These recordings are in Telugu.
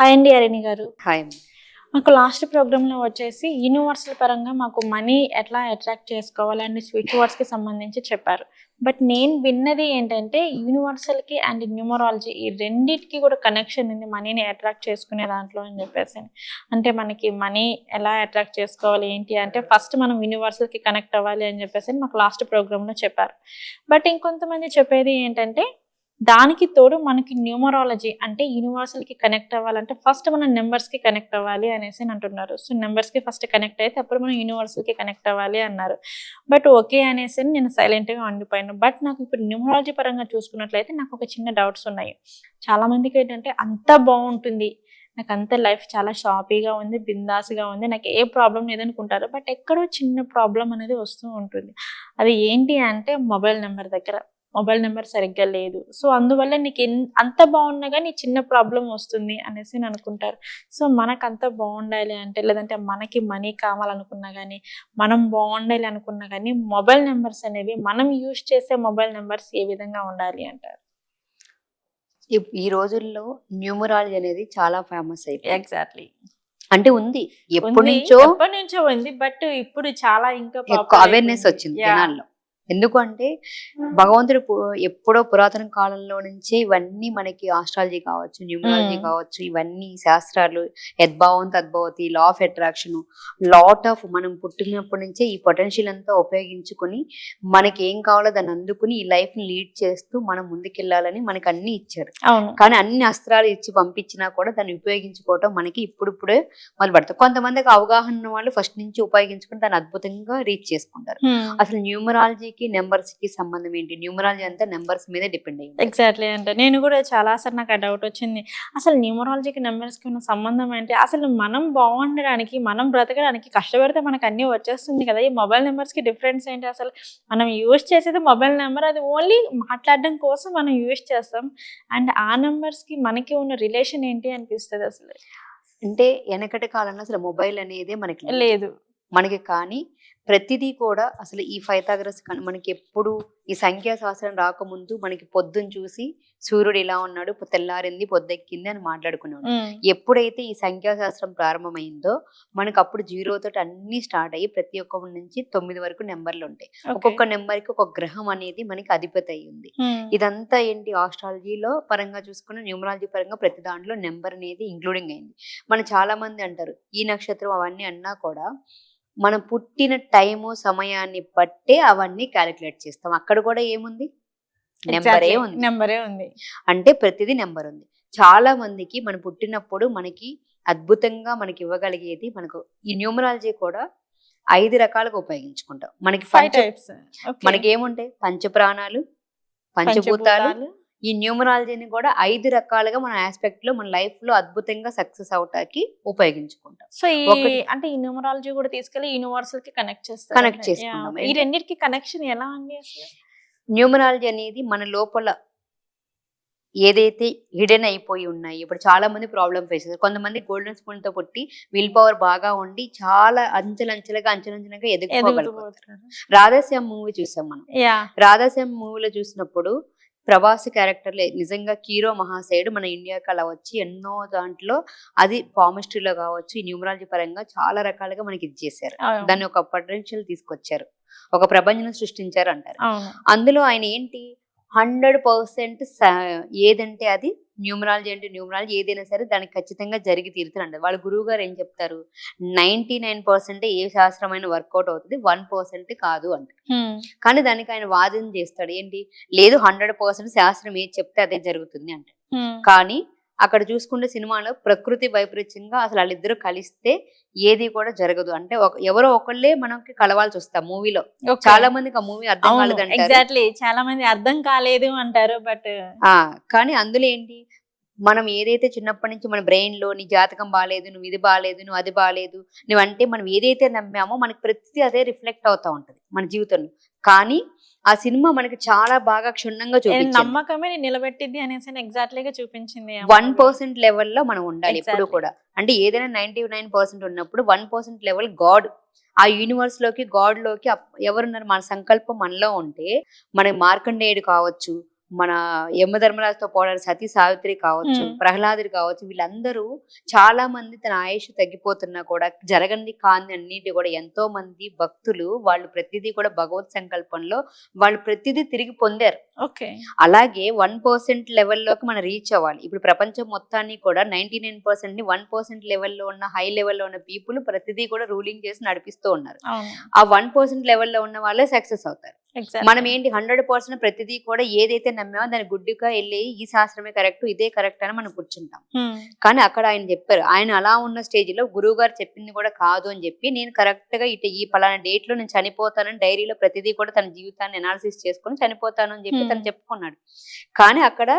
హాయ్ అండి అరిణి గారు. హాయ్ మాకు లాస్ట్ ప్రోగ్రామ్లో వచ్చేసి యూనివర్సల్ పరంగా మాకు మనీ ఎట్లా అట్రాక్ట్ చేసుకోవాలి అండ్ స్విచ్ వర్డ్స్కి సంబంధించి చెప్పారు. బట్ నేను విన్నది ఏంటంటే యూనివర్సల్కి అండ్ న్యూమరాలజీ ఈ రెండిటికి కూడా కనెక్షన్ ఉంది మనీని అట్రాక్ట్ చేసుకునే దాంట్లో అని చెప్పేసి. అంటే మనకి మనీ ఎలా అట్రాక్ట్ చేసుకోవాలి ఏంటి అంటే ఫస్ట్ మనం యూనివర్సల్కి కనెక్ట్ అవ్వాలి అని చెప్పేసి మాకు లాస్ట్ ప్రోగ్రామ్లో చెప్పారు. బట్ ఇంకొంతమంది చెప్పేది ఏంటంటే దానికి తోడు మనకి న్యూమరాలజీ అంటే యూనివర్సల్కి కనెక్ట్ అవ్వాలంటే ఫస్ట్ మనం నెంబర్స్కి కనెక్ట్ అవ్వాలి అనేసి అని అంటున్నారు. సో నెంబర్స్కి ఫస్ట్ కనెక్ట్ అయితే అప్పుడు మనం యూనివర్సల్కి కనెక్ట్ అవ్వాలి అన్నారు. బట్ ఓకే అనేసి నేను సైలెంట్గా వండిపోయాను ఉండిపోయాను. బట్ నాకు ఇప్పుడు న్యూమరాలజీ పరంగా చూసుకున్నట్లయితే నాకు ఒక చిన్న డౌట్స్ ఉన్నాయి. చాలామందికి ఏంటంటే అంత బాగుంటుంది. నాకు అంత లైఫ్ చాలా షాపీగా ఉంది బిందాస్గా ఉంది. నాకు ఏ ప్రాబ్లం లేదనుకుంటారు. బట్ ఎక్కడో చిన్న ప్రాబ్లం అనేది వస్తూ ఉంటుంది. అది ఏంటి అంటే మొబైల్ నెంబర్ దగ్గర. మొబైల్ నెంబర్ సరిగ్గా లేదు. సో అందువల్ల నీకు అంత బాగున్నా కానీ చిన్న ప్రాబ్లం వస్తుంది అనేసి అని అనుకుంటారు. సో మనకు అంత బాగుండాలి అంటే లేదంటే మనకి మనీ కావాలనుకున్నా కానీ మనం బాగుండాలి అనుకున్నా కానీ మొబైల్ నెంబర్స్ అనేవి మనం యూజ్ చేసే మొబైల్ నెంబర్స్ ఏ విధంగా ఉండాలి అంటారు? ఈ- రోజుల్లో న్యూమరాలజీ అనేది చాలా ఫేమస్ అయిపోయింది. ఎగ్జాక్ట్లీ. అంటే ఉంది. ఎప్పటి నుంచో ఎప్పటి నుంచో ఉంది బట్ ఇప్పుడు చాలా ఇంకా అవేర్నెస్. వచ్చింది. జనాల్లో. ఎందుకంటే భగవంతుడు ఎప్పుడో పురాతన కాలంలో నుంచే ఇవన్నీ మనకి ఆస్ట్రాలజీ కావచ్చు న్యూమరాలజీ. కావచ్చు ఇవన్నీ శాస్త్రాలు యద్భావం తద్భవతి law of attraction lot of మనం పుట్టినప్పటి నుంచే ఈ పొటెన్షియల్ అంతా ఉపయోగించుకొని మనకి ఏం కావాలో దాన్ని అందుకుని ఈ లైఫ్ని లీడ్ చేస్తూ మనం ముందుకెళ్ళాలని మనకి అన్ని ఇచ్చారు కానీ అన్ని అస్త్రాలు ఇచ్చి పంపించినా కూడా దాన్ని ఉపయోగించుకోవటం మనకి ఇప్పుడిప్పుడే మొదలు పెడతాం కొంతమందికి అవగాహన ఉన్న వాళ్ళు ఫస్ట్ నుంచి ఉపయోగించుకుని దాన్ని అద్భుతంగా రీచ్ చేసుకుంటారు. అసలు న్యూమరాలజీకి నెంబర్స్కి సంబంధం ఏంటి? న్యూమరాలజీ అంతా నెంబర్స్ మీద డిపెండ్ అయ్యింది. ఎగ్జాక్ట్లీ అంటే నేను కూడా చాలా సార్ నాకు డౌట్ వచ్చింది. అసలు న్యూమరాలజీకి నెంబర్స్కి ఉన్న సంబంధం ఏంటి? అసలు మనం బాగుండడానికి మనం బ్రతకడానికి కష్టపడితే మనకు అన్నీ వచ్చేస్తుంది కదా? ఈ మొబైల్ నెంబర్స్కి డిఫరెన్స్ ఏంటి అసలు? మనం యూజ్ చేసేది మొబైల్ నెంబర్ అది ఓన్లీ మాట్లాడడం కోసం మనం యూజ్ చేస్తాం. అండ్ ఆ నెంబర్స్కి మనకి ఉన్న రిలేషన్ ఏంటి అనిపిస్తుంది అసలు? అంటే వెనకటి కాలంలో అసలు మొబైల్ అనేది మనకి. లేదు. మనకి కానీ ప్రతిదీ కూడా అసలు ఈ ఫైతాగ్రస్ మనకి ఎప్పుడు ఈ సంఖ్యాశాస్త్రం రాకముందు మనకి పొద్దున్న చూసి సూర్యుడు ఇలా ఉన్నాడు తెల్లారింది పొద్దెక్కింది అని మాట్లాడుకున్నాడు ఎప్పుడైతే ఈ సంఖ్యాశాస్త్రం ప్రారంభమైందో మనకు అప్పుడు జీరో తోటి అన్ని స్టార్ట్ అయ్యి ప్రతి ఒక్క నుంచి తొమ్మిది వరకు నెంబర్లు ఉంటాయి. ఒక్కొక్క నెంబర్కి ఒక గ్రహం అనేది మనకి అధిపతి అయి ఉంది ఉమ్, ఇదంతా ఏంటి? ఆస్ట్రాలజీలో పరంగా చూసుకున్న న్యూమరాలజీ పరంగా ప్రతి దాంట్లో నెంబర్ అనేది ఇంక్లూడింగ్ అయింది. మన చాలా మంది అంటారు ఈ నక్షత్రం అవన్నీ అన్నా కూడా మనం పుట్టిన టైము సమయాన్ని బట్టే అవన్నీ క్యాలిక్యులేట్ చేస్తాం. అక్కడ కూడా ఏముంది? నెంబరే. ఉంది. నెంబరే ఉంది. అంటే ప్రతిదీ నెంబర్ ఉంది. చాలా మందికి మనం పుట్టినప్పుడు మనకి అద్భుతంగా మనకి ఇవ్వగలిగేది మనకు ఈ న్యూమరాలజీ కూడా ఐదు రకాలుగా ఉపయోగించుకుంటాం. మనకి ఫైవ్ టైప్స్ మనకి ఏముంటాయి పంచప్రాణాలు పంచభూతాలు. ఈ న్యూమరాలజీని కూడా ఐదు రకాలుగా మన ఆస్పెక్ట్లో మన లైఫ్లో అద్భుతంగా సక్సెస్ అవటానికి ఉపయోగించుకుంటాం. సో ఈ అంటే ఈ న్యూమరాలజీ కూడా తీసుకెళ్ళి యూనివర్సల్కి కనెక్ట్ Connect అంటే, చేసుకుంటాం. ఈ రెండింటికి కనెక్షన్ ఎలా అండి న్యూమరాలజీ అనేది మన లోపల ఏదైతే హిడెన్ అయిపోయి ఉన్నాయి ఇప్పుడు చాలా మంది ప్రాబ్లమ్ ఫేస్ చేస్తారు. కొంతమంది గోల్డెన్ స్పూన్తో పుట్టి విల్ పవర్ బాగా ఉండి చాలా అంచెలంచెలుగా అంచెలంచెలుగా పోతున్నారు రాధాశ్యామ్ మూవీ చూసాం మనం. రాధాశ్యామ్ మూవీలో చూసినప్పుడు ప్రభాస్ క్యారెక్టర్ నిజంగా కీరో మహాశయుడు మన ఇండియాకి అలా వచ్చి ఎన్నో దాంట్లో అది పామిస్ట్రీలో కావచ్చు న్యూమరాలజీ పరంగా చాలా రకాలుగా మనకి ఇది చేశారు. దాన్ని ఒక పొటెన్షియల్ తీసుకొచ్చారు. ఒక ప్రపంచం సృష్టించారు అంటారు అందులో ఆయన ఏంటి? హండ్రెడ్ పర్సెంట్ ఏదంటే అది న్యూమరాలజీ అంటే న్యూమరాలజీ ఏదైనా సరే దానికి ఖచ్చితంగా జరిగి తీరుతుంది వాళ్ళ గురువు గారు ఏం చెప్తారు? నైన్టీ నైన్ పర్సెంట్ ఏ శాస్త్రమైన వర్కౌట్ అవుతుంది వన్ పర్సెంట్ కాదు అంటే. కానీ దానికి ఆయన వాదన చేస్తాడు. ఏంటి? లేదు హండ్రెడ్ పర్సెంట్ శాస్త్రం ఏది చెప్తే అదే జరుగుతుంది అంటే. కానీ అక్కడ చూసుకుంటే సినిమాలో ప్రకృతి వైపరీత్యంగా అసలు వాళ్ళిద్దరూ కలిస్తే ఏది కూడా జరగదు. అంటే ఎవరో ఒకళ్ళే మనకి కలవాల్సి వస్తాం మూవీలో. చాలా మందికి ఆ మూవీ అర్థం కాలేదు చాలా మంది అర్థం కాలేదు అంటారు బట్ ఆ కానీ అందులో ఏంటి? మనం ఏదైతే చిన్నప్పటి నుంచి మన బ్రెయిన్లో నీ జాతకం బాగాలేదు నువ్వు ఇది బాగాలేదు నువ్వు అది బాగాలేదు నువ్వు అంటే మనం ఏదైతే నమ్మామో మనకి ప్రతిదీ అదే రిఫ్లెక్ట్ అవుతా ఉంటది మన జీవితంలో. కానీ ఆ సినిమా మనకి చాలా బాగా క్షుణ్ణంగా చూపించింది. నమ్మకమే నిలబెట్టింది అనేసి ఎగ్జాక్ట్లీ గా చూపించింది వన్. పర్సెంట్ లెవెల్లో మనం ఉండాలి ఎప్పుడు. కూడా. అంటే ఏదైనా నైన్టీ నైన్ పర్సెంట్ ఉన్నప్పుడు వన్ పర్సెంట్ లెవెల్ గాడ్ ఆ యూనివర్స్లోకి గాడ్లోకి ఎవరున్నారు? మన సంకల్పం మనలో ఉంటే మన మార్కండేయుడు కావచ్చు మన యమధర్మరాజుతో పోరాడు సతీ సావిత్రి కావచ్చు. ప్రహ్లాదుడు కావచ్చు వీళ్ళందరూ చాలా మంది తన ఆయుష్ తగ్గిపోతున్నా కూడా జరగని కాని అన్నిటి కూడా ఎంతో మంది భక్తులు వాళ్ళు ప్రతిదీ కూడా భగవత్ సంకల్పంలో వాళ్ళు ప్రతిదీ తిరిగి పొందారు. ఓకే. అలాగే వన్ పర్సెంట్ లెవెల్లోకి మనం రీచ్ అవ్వాలి. ఇప్పుడు ప్రపంచం మొత్తాన్ని కూడా నైన్టీ నైన్ పర్సెంట్ని వన్ పర్సెంట్ లెవెల్లో ఉన్న హై లెవెల్లో ఉన్న పీపుల్ ప్రతిదీ కూడా రూలింగ్ చేసి నడిపిస్తూ ఉన్నారు. ఆ వన్ పర్సెంట్ లెవెల్లో ఉన్న వాళ్ళే సక్సెస్ అవుతారు. మనం ఏంటి హండ్రెడ్ పర్సెంట్ ప్రతిదీ కూడా ఏదైతే నమ్మామో దాని గుడ్డిగా వెళ్ళి ఈ శాస్త్రమే కరెక్ట్ ఇదే కరెక్ట్ అని మనం కూర్చుంటాం. కానీ అక్కడ ఆయన చెప్పారు ఆయన అలా ఉన్న స్టేజ్లో గురువు గారు చెప్పింది కూడా కాదు అని చెప్పి నేను కరెక్ట్గా ఇటు ఈ పలానా డేట్లో నేను చనిపోతానని డైరీలో ప్రతిదీ కూడా తన జీవితాన్ని అనాలిసిస్ చేసుకొని చనిపోతాను అని చెప్పి తను. చెప్పుకున్నాడు. కానీ అక్కడ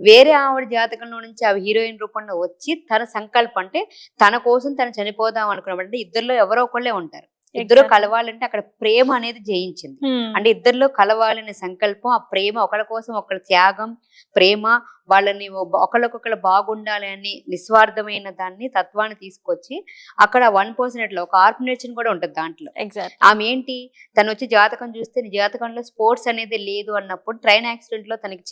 వేరే ఆవిడ జాతకంలో నుంచి ఆ హీరోయిన్ రూపంలో వచ్చి తన సంకల్పం అంటే తన కోసం తను చనిపోదాం అనుకున్నప్పుడు అంటే ఇద్దరిలో ఎవరో ఒకళ్ళే ఉంటారు. ఇద్దరు. కలవాలంటే అక్కడ ప్రేమ అనేది జయించింది. అంటే ఇద్దరిలో కలవాలనే సంకల్పం ఆ ప్రేమ ఒకళ్ళ కోసం ఒకళ్ళ త్యాగం ప్రేమ వాళ్ళని ఒకళ్ళకొకళ్ళు బాగుండాలి అని నిస్వార్థమైన దాన్ని తత్వాన్ని తీసుకొచ్చి అక్కడ వన్ పర్సెంట్లో ఒక ఆర్ఫనేషన్ కూడా ఉంటుంది దాంట్లో. ఆమె ఏంటి? తను వచ్చి జాతకం చూస్తే జాతకంలో స్పోర్ట్స్ అనేది లేదు అన్నప్పుడు ట్రైన్ యాక్సిడెంట్లో తనకి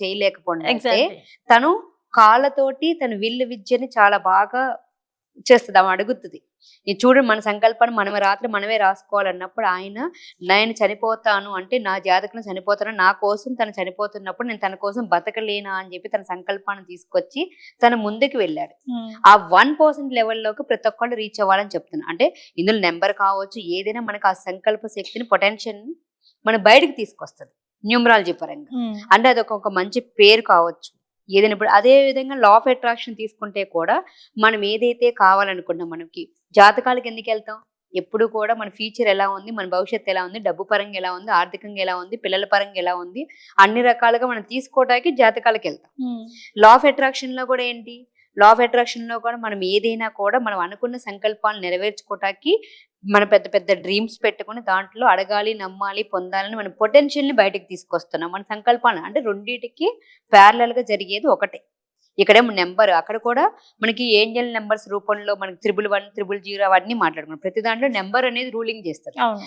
ఎగ్జాక్ట్లీ తను కాళ్ళతోటి తన విల్లు విద్యని చాలా బాగా చేస్తుంది ఆమె అడుగుతుంది. ఇది చూడండి మన సంకల్పాన్ని మనమే రాత్రి మనమే రాసుకోవాలన్నప్పుడు ఆయన నేను చనిపోతాను అంటే నా జాతకం చనిపోతాను నా కోసం తను చనిపోతున్నప్పుడు నేను తన కోసం బతకలేనా అని చెప్పి తన సంకల్పాన్ని తీసుకొచ్చి తన ముందుకు వెళ్ళాడు. ఆ వన్ పర్సెంట్ లెవెల్లోకి ప్రతి ఒక్కళ్ళు రీచ్ అవ్వాలని చెప్తున్నా. అంటే ఇందులో నెంబర్ కావచ్చు ఏదైనా మనకు ఆ సంకల్ప శక్తిని పొటెన్షియల్ మన బయటకు తీసుకొస్తుంది. న్యూమరాలజీ పరంగా. అంటే అది ఒక మంచి పేరు కావచ్చు. ఏదైనా ఇప్పుడు అదే విధంగా లా ఆఫ్ అట్రాక్షన్ తీసుకుంటే కూడా మనం ఏదైతే కావాలనుకున్నాం మనకి జాతకాలకు ఎందుకు వెళ్తాం? ఎప్పుడు కూడా మన ఫ్యూచర్ ఎలా ఉంది? మన భవిష్యత్తు ఎలా ఉంది? డబ్బు పరంగా ఎలా ఉంది? ఆర్థికంగా ఎలా ఉంది? పిల్లల పరంగా ఎలా ఉంది? అన్ని రకాలుగా మనం తీసుకోవడానికి జాతకాలకు వెళ్తాం. లా ఆఫ్ అట్రాక్షన్లో కూడా ఏంటి? లా ఆఫ్ అట్రాక్షన్లో కూడా మనం ఏదైనా కూడా మనం అనుకున్న సంకల్పాలు నెరవేర్చుకోవటానికి మన పెద్ద పెద్ద డ్రీమ్స్ పెట్టుకుని దాంట్లో అడగాలి నమ్మాలి పొందాలని మన పొటెన్షియల్ని బయటకు తీసుకొస్తున్నాం. మన సంకల్పాన్ని అంటే రెండింటికి ప్యారలల్గా జరిగేది ఒకటే. ఇక్కడేమో నెంబర్ అక్కడ కూడా మనకి ఏంజల్ నెంబర్స్ రూపంలో మనకి త్రిబుల్ వన్ త్రిబుల్ జీరో అవన్నీ మాట్లాడుకున్నాం. ప్రతి దాంట్లో నెంబర్ అనేది రూలింగ్ చేస్తారు